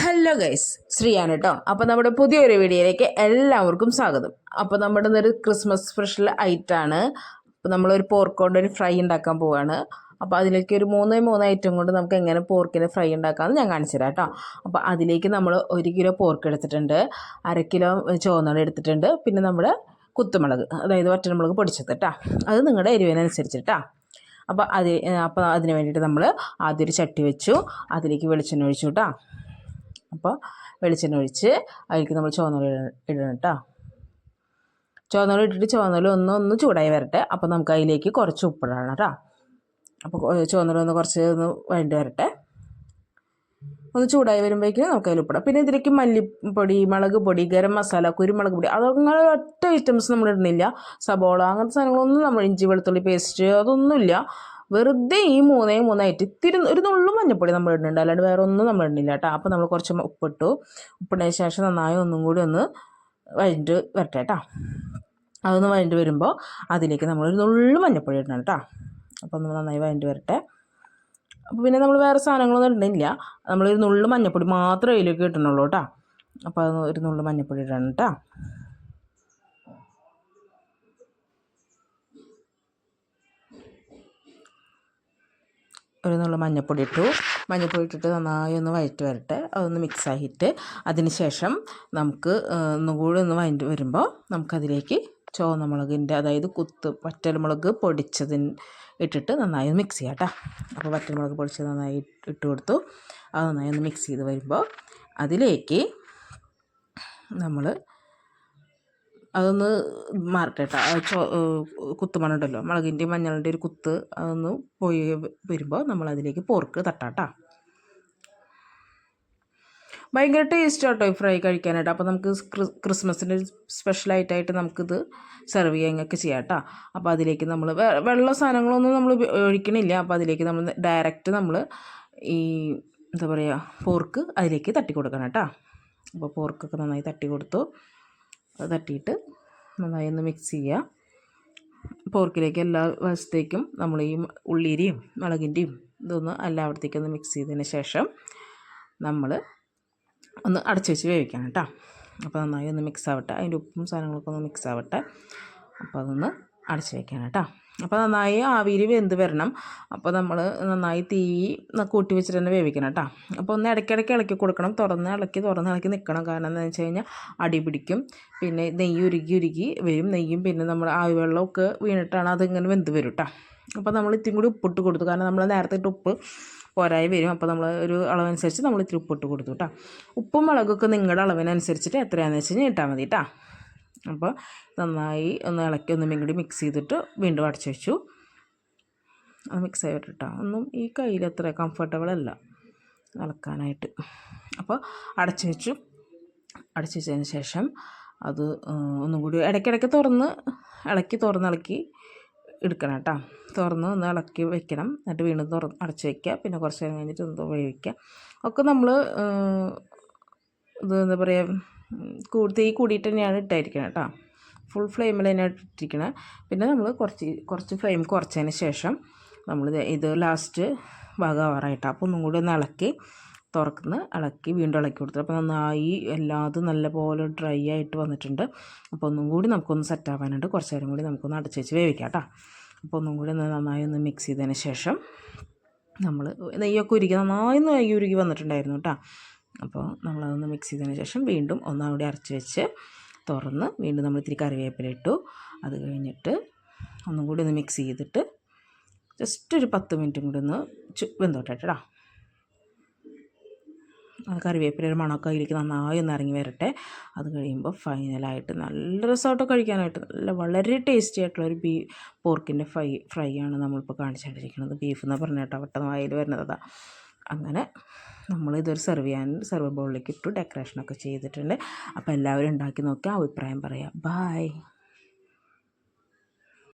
Hello guys ശ്രീയാണ് കേട്ടോ അപ്പോൾ നമ്മുടെ പുതിയൊരു വീഡിയോയിലേക്ക് എല്ലാവർക്കും സ്വാഗതം. അപ്പോൾ നമ്മുടെ ഒരു ക്രിസ്മസ് സ്പെഷ്യൽ ഐറ്റാണ് അപ്പോൾ നമ്മളൊരു പോർക്ക് കൊണ്ട് ഒരു ഫ്രൈ ഉണ്ടാക്കാൻ പോവാണ്. അപ്പോൾ അതിലേക്ക് ഒരു മൂന്ന് മൂന്ന് ഐറ്റം കൊണ്ട് നമുക്ക് എങ്ങനെ പോർക്കിന്റെ ഫ്രൈ ഉണ്ടാക്കാമെന്ന് ഞാൻ കാണിച്ചു തരാം കേട്ടോ അപ്പോൾ അതിലേക്ക് നമ്മൾ ഒരു കിലോ പോർക്ക് എടുത്തിട്ടുണ്ട്. അര കിലോ ചുവന്നുള്ളി എടുത്തിട്ടുണ്ട്. പിന്നെ നമ്മൾ കുത്തുമുളക് അതായത് വറ്റൽമുളക് പൊടിച്ചത് കേട്ടോ അത് നിങ്ങളുടെ എരിവിനനുസരിച്ച് കേട്ടോ അപ്പോൾ അത് അപ്പോൾ അതിന് വേണ്ടിയിട്ട് നമ്മൾ ആദ്യം ഒരു ചട്ടി വെച്ചു. അതിലേക്ക് വെളിച്ചെണ്ണ ഒഴിച്ചു കേട്ടോ അപ്പോൾ വെളിച്ചെണ്ണ ഒഴിച്ച് അതിലേക്ക് നമ്മൾ ചുവന്നുള്ളി ഇടണം കേട്ടോ ചുവന്നുള്ളി ഇട്ടിട്ട് ചുവന്നുള്ളി ഒന്ന് ഒന്ന് ചൂടായി വരട്ടെ. അപ്പോൾ നമുക്ക് അതിലേക്ക് കുറച്ച് ഉപ്പിടണം കേട്ടോ അപ്പോൾ ചുവന്നുള്ളി ഒന്ന് കുറച്ച് ഒന്ന് വേണ്ടി വരട്ടെ. ഒന്ന് ചൂടായി വരുമ്പോഴേക്കും നമുക്ക് അതിൽ ഉപ്പിടാം. പിന്നെ ഇതിലേക്ക് മല്ലിപ്പൊടി മുളക് പൊടി ഗരം മസാല കുരുമുളക് പൊടി അതങ്ങനെ ഒറ്റ ഐറ്റംസ് നമ്മൾ ഇടുന്നില്ല. സബോള അങ്ങനത്തെ സാധനങ്ങളൊന്നും നമ്മൾ ഇഞ്ചി വെളുത്തുള്ളി പേസ്റ്റ് അതൊന്നുമില്ല. വെറുതെ ഈ മൂന്നേ മൂന്നായിട്ട് ഇത്തിരി ഒരു നുള്ളു മഞ്ഞപ്പൊടി നമ്മൾ ഇടുന്നുണ്ട് അല്ലാണ്ട് വേറെ ഒന്നും നമ്മൾ ഇടുന്നില്ല കേട്ടോ. അപ്പോൾ നമ്മൾ കുറച്ച് ഉപ്പിട്ടു. ഉപ്പിട്ടതിന് ശേഷം നന്നായി ഒന്നും കൂടി ഒന്ന് വഴിഞ്ഞിട്ട് വരട്ടെ കേട്ടോ. അതൊന്ന് വഴിഞ്ഞിട്ട് വരുമ്പോൾ അതിലേക്ക് നമ്മൾ ഒരു നുള്ളു മഞ്ഞപ്പൊടി ഇടണം കേട്ടോ. അപ്പോൾ നമ്മൾ നന്നായി വഴിഞ്ഞിട്ട് വരട്ടെ. അപ്പോൾ പിന്നെ നമ്മൾ വേറെ സാധനങ്ങളൊന്നും ഇടുന്നില്ല നമ്മളൊരു നുള്ളു മഞ്ഞപ്പൊടി മാത്രമേ അതിലേക്ക് കിട്ടണുള്ളൂ കേട്ടോ. അപ്പോൾ അത് ഒരു നുള്ളു മഞ്ഞപ്പൊടി ഇടണം കേട്ടോ. ഒരു നുള്ള മഞ്ഞപ്പൊടി ഇട്ടു മഞ്ഞപ്പൊടി ഇട്ടിട്ട് നന്നായി ഒന്ന് വഴറ്റി വരട്ടെ. അതൊന്ന് ആക്കിയിട്ട് അതിന് ശേഷം നമുക്ക് ഒന്നുകൂടി ഒന്ന് വഴറ്റി വരുമ്പോൾ നമുക്കതിലേക്ക് ചുവന്ന മുളകിന്റെ അതായത് കുത്ത് വറ്റൽമുളക് പൊടിച്ചതിന് ഇട്ടിട്ട് നന്നായി ഒന്ന് മിക്സ് ചെയ്യാം കേട്ടോ അപ്പോൾ വറ്റൽമുളക് പൊടിച്ചത് നന്നായി ഇട്ട് കൊടുത്തു. അത് നന്നായി ഒന്ന് മിക്സ് ചെയ്ത് വരുമ്പോൾ അതിലേക്ക് നമ്മൾ അതൊന്ന് മാറട്ടെ കേട്ടോ കുത്തുമണുണ്ടല്ലോ മുളകിന്റെയും മഞ്ഞളിന്റെ ഒരു കുത്ത് അതൊന്ന് പോയി വരുമ്പോൾ നമ്മൾ അതിലേക്ക് പോർക്ക് തട്ടാം ഭയങ്കര ടേസ്റ്റ് കേട്ടോ ഈ ഫ്രൈ കഴിക്കാനായിട്ട്. അപ്പോൾ നമുക്ക് ക്രിസ്മസിന്റെ സ്പെഷ്യലായിട്ടായിട്ട് നമുക്കിത് സെർവ് ചെയ്യാനൊക്കെ ചെയ്യാം കേട്ടോ അപ്പോൾ അതിലേക്ക് നമ്മൾ വെള്ള സാധനങ്ങളൊന്നും നമ്മൾ ഒഴിക്കണില്ല. അപ്പോൾ അതിലേക്ക് നമ്മൾ ഡയറക്റ്റ് നമ്മൾ ഈ എന്താ പറയുക പോർക്ക് അതിലേക്ക് തട്ടി കൊടുക്കണം കേട്ടോ അപ്പോൾ പോർക്കൊക്കെ നന്നായി തട്ടി കൊടുത്തു തട്ടിയിട്ട് നന്നായി ഒന്ന് മിക്സ് ചെയ്യുക. പോർക്കിലേക്ക് എല്ലാ വശത്തേക്കും നമ്മൾ ഈ ഉള്ളിരിയും മുളകിന്റെയും ഇതൊന്ന് എല്ലായിടത്തേക്കും ഒന്ന് മിക്സ് ചെയ്തതിന് ശേഷം നമ്മൾ ഒന്ന് അടച്ചു വെച്ച് വേവിക്കണം കേട്ടോ. അപ്പോൾ നന്നായി ഒന്ന് മിക്സ് ആവട്ടെ. അതിന്റെ ഉപ്പും സാധനങ്ങളൊക്കെ ഒന്ന് മിക്സ് ആവട്ടെ. അപ്പോൾ അതൊന്ന് അടച്ചു വെക്കണം കേട്ടോ. അപ്പോൾ നന്നായി ആവിയിൽ വെന്ത് വരണം. അപ്പോൾ നമ്മൾ നന്നായി തീ കൂട്ടി വെച്ചിട്ട് തന്നെ വേവിക്കണം കേട്ടോ. അപ്പോൾ ഒന്ന് ഇടയ്ക്കിടയ്ക്ക് ഇളക്കി കൊടുക്കണം. തുറന്ന് ഇളക്കി തുറന്ന് ഇളക്കി നിൽക്കണം. കാരണം എന്താണെന്ന് വെച്ച് കഴിഞ്ഞാൽ അടി പിടിക്കും. പിന്നെ നെയ്യ് ഉരുകി ഉരുകി വരും. നെയ്യും പിന്നെ നമ്മൾ ആവി വെള്ളമൊക്കെ വീണിട്ടാണ് അതിങ്ങനെ വെന്ത് വരും കേട്ടോ. അപ്പോൾ നമ്മൾ ഇത്തിരി കൂടി ഉപ്പിട്ട് കൊടുത്തു. കാരണം നമ്മൾ നേരത്തെ ഇട്ട് ഉപ്പ് പോരായി വരും. അപ്പോൾ നമ്മൾ ഒരു അളവനുസരിച്ച് നമ്മൾ ഇത്തിരി ഉപ്പിട്ട് കൊടുത്തു കേട്ടോ. ഉപ്പും മുളകൊക്കെ നിങ്ങളുടെ അളവിനനുസരിച്ചിട്ട് എത്രയാണെന്ന് വെച്ച് കഴിഞ്ഞാൽ ഇട്ടാൽ മതി കേട്ടോ. അപ്പോൾ നന്നായി ഒന്ന് ഇളക്കി ഒന്ന് കൂടി മിക്സ് ചെയ്തിട്ട് വീണ്ടും അടച്ചു വെച്ചു. അത് മിക്സ് ആയിട്ട് ഒന്നും ഈ കയ്യിൽ അത്ര കംഫർട്ടബിൾ അല്ല ഇളക്കാനായിട്ട്. അപ്പോൾ അടച്ചു വെച്ചു. അടച്ചു വെച്ചതിന് ശേഷം അത് ഒന്നും കൂടി ഇടയ്ക്കിടയ്ക്ക് തുറന്ന് ഇളക്കി തുറന്നിളക്കി എടുക്കണം കേട്ടോ. തുറന്ന് ഒന്ന് ഇളക്കി വെക്കണം. എന്നിട്ട് വീണ്ടും തുറന്ന് അടച്ച് വയ്ക്കുക പിന്നെ കുറച്ച് നേരം കഴിഞ്ഞിട്ട് ഒന്ന് വയ്ക്കുക ഒക്കെ നമ്മൾ ഇത് എന്താ പറയുക തീ കൂടിയിട്ട് തന്നെയാണ് ഇട്ടായിരിക്കണം കേട്ടോ. ഫുൾ ഫ്ലെയിമിൽ തന്നെയാണ് ഇട്ടിരിക്കണം പിന്നെ നമ്മൾ കുറച്ച് കുറച്ച് ഫ്ലെയിം കുറച്ചതിന് ശേഷം നമ്മൾ ഇത് ലാസ്റ്റ് ഭാഗമാറായിട്ട് അപ്പോൾ ഒന്നും കൂടി ഒന്ന് ഇളക്കി തുറക്കുന്ന ഇളക്കി വീണ്ടും ഇളക്കി കൊടുത്തു. അപ്പോൾ നന്നായി എല്ലാതും നല്ലപോലെ ഡ്രൈ ആയിട്ട് വന്നിട്ടുണ്ട്. അപ്പോൾ ഒന്നും കൂടി നമുക്കൊന്ന് സെറ്റ് ആവാനുണ്ട്. കുറച്ച് നേരം കൂടി നമുക്കൊന്ന് അടച്ച് വെച്ച് വേവിക്കാം കേട്ടോ. അപ്പോൾ ഒന്നും കൂടി ഒന്ന് നന്നായി ഒന്ന് മിക്സ് ചെയ്തതിന് ശേഷം നമ്മൾ നെയ്യൊക്കെ ഉരുക്കി നന്നായി നെയ്യ് ഉരുകി വന്നിട്ടുണ്ടായിരുന്നു കേട്ടോ. അപ്പോൾ നമ്മളതൊന്ന് മിക്സ് ചെയ്തതിന് ശേഷം വീണ്ടും ഒന്നാം കൂടി അരച്ച് വെച്ച് തുറന്ന് വീണ്ടും നമ്മൾ ഇത്തിരി കറിവേപ്പില ഇട്ടു. അത് കഴിഞ്ഞിട്ട് ഒന്നും കൂടി ഒന്ന് മിക്സ് ചെയ്തിട്ട് ജസ്റ്റ് ഒരു പത്ത് മിനിറ്റും കൂടി ഒന്ന് വെന്തോട്ടെ കേട്ടോ. അത് കറിവേപ്പിലയുടെ മണമൊക്കെ അതിലേക്ക് നന്നായി ഒന്ന് ഇറങ്ങി വരട്ടെ. അത് കഴിയുമ്പോൾ ഫൈനലായിട്ട് നല്ല രസമായിട്ട് കഴിക്കാനായിട്ട്. നല്ല വളരെ ടേസ്റ്റി ആയിട്ടുള്ള ഒരു ബീ പോർക്കിന്റെ ഫ്രൈ ഫ്രൈ ആണ് നമ്മളിപ്പോൾ കാണിച്ചുകൊണ്ടിരിക്കുന്നത്. ബീഫ് എന്ന് പറഞ്ഞ കേട്ടോ പെട്ടെന്ന് വായിൽ വരുന്നത് അതാ. അങ്ങനെ നമ്മൾ ഇതൊരു സെർവ് ചെയ്യാൻ സെർവ് ബൗളിലേക്ക് ഇട്ടു ഡെക്കറേഷനൊക്കെ ചെയ്തിട്ടുണ്ട്. അപ്പോൾ എല്ലാവരും ഉണ്ടാക്കി നോക്കി അഭിപ്രായം പറയാം. ബായ്